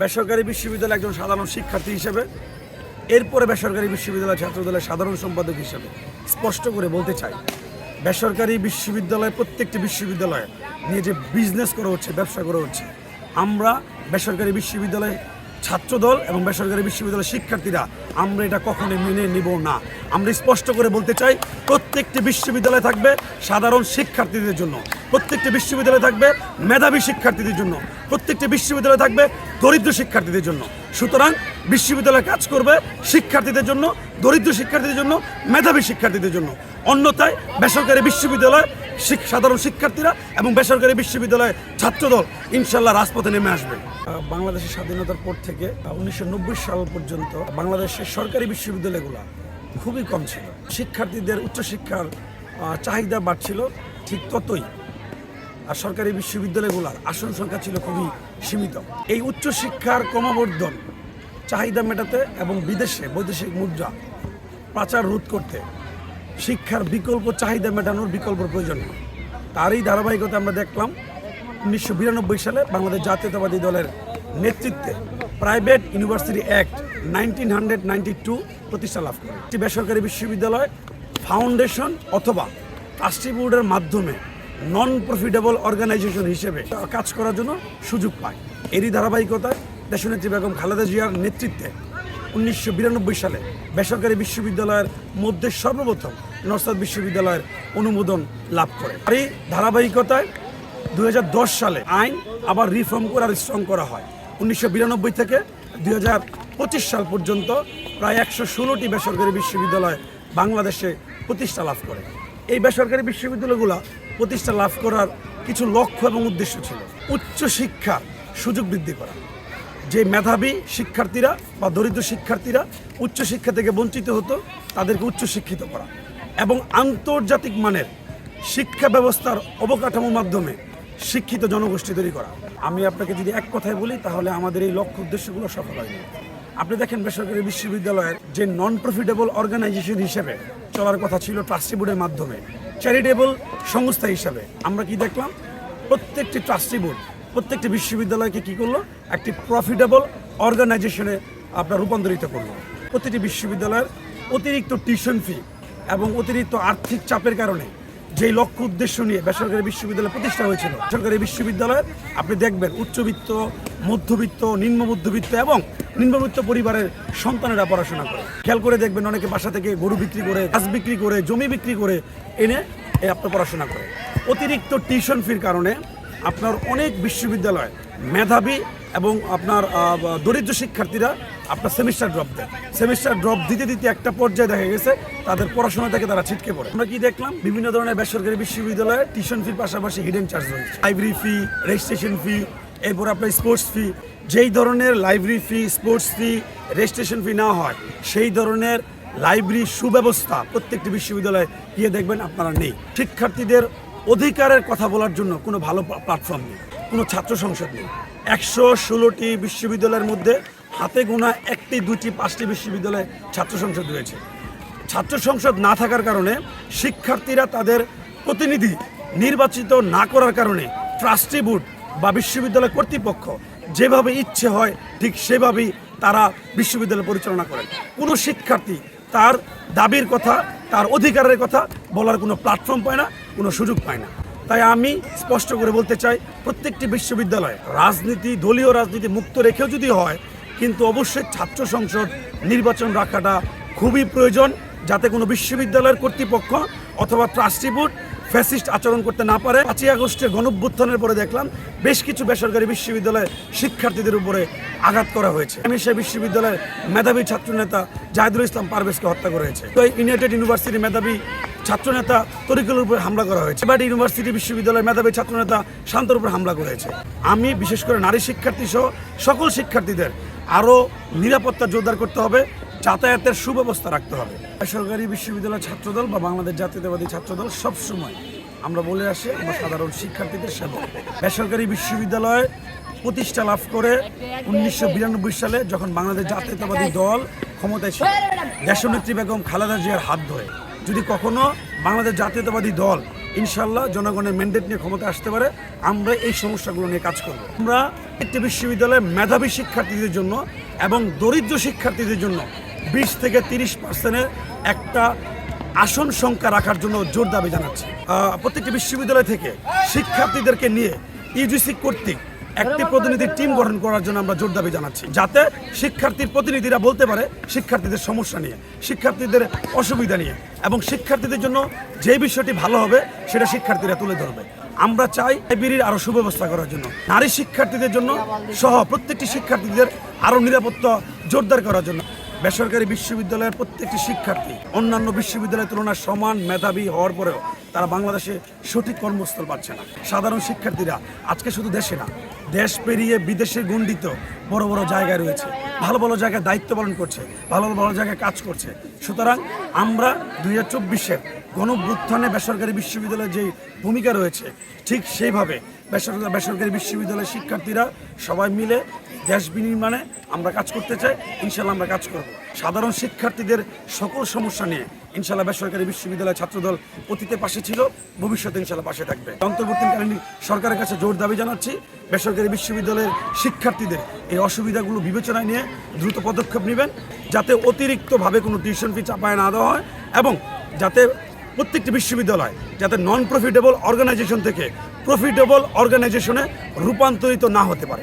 বেসরকারি বিশ্ববিদ্যালয়ে একজন সাধারণ শিক্ষার্থী হিসেবে, এরপরে বেসরকারি বিশ্ববিদ্যালয় ছাত্রদলের সাধারণ সম্পাদক হিসেবে স্পষ্ট করে বলতে চাই, বেসরকারি বিশ্ববিদ্যালয় প্রত্যেকটি বিশ্ববিদ্যালয়ে নিয়ে যে বিজনেস করা হচ্ছে, ব্যবসা করা হচ্ছে, আমরা বেসরকারি বিশ্ববিদ্যালয়ে ছাত্রদল এবং বেসরকারি বিশ্ববিদ্যালয়ের শিক্ষার্থীরা, আমরা এটা কখনোই মেনে নিব না। আমরা স্পষ্ট করে বলতে চাই, প্রত্যেকটি বিশ্ববিদ্যালয় থাকবে সাধারণ শিক্ষার্থীদের জন্য। প্রত্যেকটি বিশ্ববিদ্যালয় থাকবে মেধাবী শিক্ষার্থীদের জন্য। প্রত্যেকটি বিশ্ববিদ্যালয় থাকবে দরিদ্র শিক্ষার্থীদের জন্য। সুতরাং বিশ্ববিদ্যালয় কাজ করবে শিক্ষার্থীদের জন্য, দরিদ্র শিক্ষার্থীদের জন্য, মেধাবী শিক্ষার্থীদের জন্য। অন্যথায় বেসরকারি বিশ্ববিদ্যালয় সাধারণ শিক্ষার্থীরা এবং বেসরকারি বিশ্ববিদ্যালয় ছাত্রদল ইনশাল্লাহ রাজপথে নেমে আসবে। বাংলাদেশের স্বাধীনতার পর থেকে উনিশশো নব্বই সাল পর্যন্ত বাংলাদেশের সরকারি বিশ্ববিদ্যালয়গুলো খুবই কম ছিল। শিক্ষার্থীদের উচ্চশিক্ষার চাহিদা বাড়ছিল ঠিক ততই। আর সরকারি বিশ্ববিদ্যালয়গুলোর আসন সংখ্যা ছিল খুবই সীমিত। এই উচ্চশিক্ষার ক্রমবর্ধন চাহিদা মেটাতে এবং বিদেশে বৈদেশিক মুদ্রা পাচার রোধ করতে শিক্ষার বিকল্প চাহিদা মেটানোর বিকল্প প্রয়োজন। তারই ধারাবাহিকতা আমরা দেখলাম। উনিশশো বিরানব্বই সালে বাংলাদেশ জাতীয়তাবাদী দলের নেতৃত্বে private university act nineteen hundred ninety two প্রতিষ্ঠা লাভ করে। একটি বেসরকারি বিশ্ববিদ্যালয়, ফাউন্ডেশন অথবা ট্রাস্টি বোর্ডের মাধ্যমে নন প্রফিটেবল অর্গানাইজেশন হিসেবে কাজ করার জন্য সুযোগ পায়। এরই ধারাবাহিকতায় দেশনেত্রী বেগম খালেদা জিয়ার নেতৃত্বে উনিশশো বিরানব্বই সালে বেসরকারি বিশ্ববিদ্যালয়ের মধ্যে সর্বপ্রথম নরসাদ বিশ্ববিদ্যালয়ের অনুমোদন লাভ করে। আর এই ধারাবাহিকতায় দুই হাজার দশ সালে আইন আবার রিফর্ম করা স্ট্রং করা হয়। উনিশশো বিরানব্বই থেকে দু হাজার পঁচিশ সাল পর্যন্ত প্রায় একশো ষোলোটি বেসরকারি বিশ্ববিদ্যালয় বাংলাদেশে প্রতিষ্ঠা লাভ করে। এই বেসরকারি বিশ্ববিদ্যালয়গুলো প্রতিষ্ঠা লাভ করার কিছু লক্ষ্য এবং উদ্দেশ্য ছিল। উচ্চ উচ্চশিক্ষার সুযোগ বৃদ্ধি করা। যে মেধাবী শিক্ষার্থীরা বা দরিদ্র শিক্ষার্থীরা উচ্চশিক্ষা থেকে বঞ্চিত হতো, তাদেরকে উচ্চশিক্ষিত করা এবং আন্তর্জাতিক মানের শিক্ষা ব্যবস্থার অবকাঠামোর মাধ্যমে শিক্ষিত জনগোষ্ঠী তৈরি করা। আমি আপনাকে যদি এক কথায় বলি, তাহলে আমাদের এই লক্ষ্য উদ্দেশ্যগুলো সফল হয়নি। আপনি দেখেন বেসরকারি বিশ্ববিদ্যালয়ের যে নন প্রফিটেবল অর্গানাইজেশন হিসেবে চলার কথা ছিল ট্রাস্টি বোর্ডের মাধ্যমে চ্যারিটেবল সংস্থা হিসাবে। আমরা কি দেখলাম? প্রত্যেকটি ট্রাস্টি বোর্ড, প্রত্যেকটি বিশ্ববিদ্যালয়কে কি করল? একটি প্রফিটেবল অর্গানাইজেশনে আপনার রূপান্তরিত করল। প্রতিটি বিশ্ববিদ্যালয়ের অতিরিক্ত টিউশন ফি এবং অতিরিক্ত আর্থিক চাপের কারণে যেই লক্ষ্য উদ্দেশ্য নিয়ে বেসরকারি বিশ্ববিদ্যালয় প্রতিষ্ঠা হয়েছিল সরকারি বিশ্ববিদ্যালয়ে আপনি দেখবেন উচ্চবিত্ত, মধ্যবিত্ত, নিম্ন মধ্যবিত্ত এবং নিম্নবিত্ত পরিবারের সন্তানেরা পড়াশোনা করে। খেয়াল করে দেখবেন অনেকে বাসা থেকে গরু বিক্রি করে, গাছ বিক্রি করে, জমি বিক্রি করে এনে আপনার পড়াশোনা করে। অতিরিক্ত টিউশন ফির কারণে আপনার অনেক বিশ্ববিদ্যালয় মেধাবী এবং আপনার দরিদ্র শিক্ষার্থীরা আপনার সেমিস্টার ড্রপ দেয়। সেমিস্টার ড্রপ দিতে দিতে একটা পর্যায়ে দেখা গেছে, তাদের পড়াশোনা থেকে তারা ছিটকে পড়ে। আমরা কি দেখলাম? বিভিন্ন ধরনের বেসরকারি বিশ্ববিদ্যালয়ে টিউশন ফির পাশাপাশি হিডেন চার্জ রয়েছে। লাইব্রেরি ফি রেজিস্ট্রেশন ফি এরপর আপনার স্পোর্টস ফি যেই ধরনের library fee sports fee registration fee না হয়, সেই ধরনের লাইব্রেরি সুব্যবস্থা প্রত্যেকটি বিশ্ববিদ্যালয়ে গিয়ে দেখবেন আপনারা নেই। শিক্ষার্থীদের অধিকারের কথা বলার জন্য কোনো ভালো প্ল্যাটফর্ম নেই, কোনো ছাত্র সংসদ নেই। একশো ষোলোটি বিশ্ববিদ্যালয়ের মধ্যে হাতে গোনা একটি দুটি পাঁচটি বিশ্ববিদ্যালয়ে ছাত্র সংসদ রয়েছে। ছাত্র সংসদ না থাকার কারণে শিক্ষার্থীরা তাদের প্রতিনিধি নির্বাচিত না করার কারণে ট্রাস্টি বোর্ড বা বিশ্ববিদ্যালয় কর্তৃপক্ষ যেভাবে ইচ্ছে হয় ঠিক সেভাবেই তারা বিশ্ববিদ্যালয় পরিচালনা করেন। কোনো শিক্ষার্থী তার দাবির কথা, তার অধিকারের কথা বলার কোনো প্ল্যাটফর্ম পায় না। কোনো সুযোগ পায় না। তাই আমি স্পষ্ট করে বলতে চাই, প্রত্যেকটি বিশ্ববিদ্যালয়ে রাজনীতি, দলীয় রাজনীতি মুক্ত রেখেও যদি হয়, কিন্তু অবশ্যই ছাত্র সংসদ নির্বাচন রাখাটা খুবই প্রয়োজন, যাতে কোনো বিশ্ববিদ্যালয়ের কর্তৃপক্ষ অথবা ট্রাস্টি বোর্ড ফ্যাসিস্ট আচরণ করতে না পারে। পাঁচই আগস্টের গণভ্যুত্থানের পরে দেখলাম, বেশ কিছু বেসরকারি বিশ্ববিদ্যালয়ে শিক্ষার্থীদের উপরে আঘাত করা হয়েছে। আমি সেই বিশ্ববিদ্যালয়ের মেধাবী ছাত্রনেতা জাহিদুল ইসলাম পারভেজকে হত্যা করা হয়েছে তো ইউনাইটেড ইউনিভার্সিটি মেধাবী ছাত্রনেতা তরিকুলের উপরে হামলা করা হয়েছে। বাট ইউনিভার্সিটি বিশ্ববিদ্যালয়ের মেধাবী ছাত্রনেতা শান্তর উপর হামলা করা হয়েছে আমি, বিশেষ করে নারী শিক্ষার্থী সহ সকল শিক্ষার্থীদের আরও নিরাপত্তা জোরদার করতে হবে, যাতায়াতের সুব্যবস্থা রাখতে হবে। বেসরকারি বিশ্ববিদ্যালয় ছাত্রদল বা বাংলাদেশ জাতীয়তাবাদী ছাত্রদল সবসময় আমরা বলে আসি, আমরা সাধারণ শিক্ষার্থীদের সেবক। বেসরকারি বিশ্ববিদ্যালয় প্রতিষ্ঠা লাভ করে উনিশশো বিরানব্বই সালে যখন বাংলাদেশ জাতীয়তাবাদী দল ক্ষমতায় ছিল, দেশনেত্রী বেগম খালেদা জিয়ার হাত ধরে। যদি কখনো বাংলাদেশ জাতীয়তাবাদী দল ইনশাল্লাহ জনগণের ম্যান্ডেট নিয়ে ক্ষমতা আসতে পারে, আমরা এই সমস্যাগুলো নিয়ে কাজ করব। আমরা একটি বিশ্ববিদ্যালয়ে মেধাবী শিক্ষার্থীদের জন্য এবং দরিদ্র শিক্ষার্থীদের জন্য বিশ থেকে তিরিশ পার্সেন্টের একটা আসন সংখ্যা রাখার জন্য জোর দাবি জানাচ্ছি। প্রত্যেকটি বিশ্ববিদ্যালয় থেকে শিক্ষার্থীদেরকে নিয়ে ইউজিসি কর্তৃক একটি প্রতিনিধি টিম গঠন করার জন্য আমরা জোর দাবি জানাচ্ছি যাতে শিক্ষার্থীর প্রতিনিধিরা বলতে পারে শিক্ষার্থীদের সমস্যা নিয়ে শিক্ষার্থীদের অসুবিধা নিয়ে এবং শিক্ষার্থীদের জন্য যে বিষয়টি ভালো হবে সেটা শিক্ষার্থীরা তুলে ধরবে। আমরা চাই লাইব্রেরির আরও সুব্যবস্থা করার জন্য। নারী শিক্ষার্থীদের জন্য সহ প্রত্যেকটি শিক্ষার্থীদের আরও নিরাপত্তা জোরদার করার জন্য। বেসরকারি বিশ্ববিদ্যালয়ের প্রত্যেকটি শিক্ষার্থী অন্যান্য বিশ্ববিদ্যালয়ের তুলনায় সমান মেধাবী হওয়ার পরেও তারা বাংলাদেশে সঠিক কর্মস্থল পাচ্ছে না। সাধারণ শিক্ষার্থীরা আজকে শুধু দেশে না, দেশ পেরিয়ে বিদেশে গণ্ডিত বড় বড় জায়গায় রয়েছে। ভালো ভালো জায়গায় দায়িত্ব পালন করছে, ভালো ভালো জায়গায় কাজ করছে। সুতরাং আমরা দুই হাজার চব্বিশের গণভ্যুত্থানে বেসরকারি বিশ্ববিদ্যালয়ের যে ভূমিকা রয়েছে, ঠিক সেইভাবে বেসরকারি বেসরকারি বিশ্ববিদ্যালয়ের শিক্ষার্থীরা সবাই মিলে দেশ বিনির্মাণে আমরা কাজ করতে চাই, ইনশাল্লাহ আমরা কাজ করব। সাধারণ শিক্ষার্থীদের সকল সমস্যা নিয়ে ইনশাল্লাহ বেসরকারি বিশ্ববিদ্যালয় ছাত্রদল অতীতে পাশে ছিল, ভবিষ্যতে ইনশাল্লাহ পাশে থাকবে। অন্তর্বর্তীকালীন সরকারের কাছে জোর দাবি জানাচ্ছি, বেসরকারি বিশ্ববিদ্যালয়ের শিক্ষার্থীদের এই অসুবিধাগুলো বিবেচনায় নিয়ে দ্রুত পদক্ষেপ নেবেন, যাতে অতিরিক্তভাবে কোনো টিউশন ফি চাপায় না দেওয়া হয় এবং যাতে প্রত্যেকটি বিশ্ববিদ্যালয় যাতে নন প্রফিটেবল অর্গানাইজেশন থেকে প্রফিটেবল অর্গানাইজেশনে রূপান্তরিত না হতে পারে।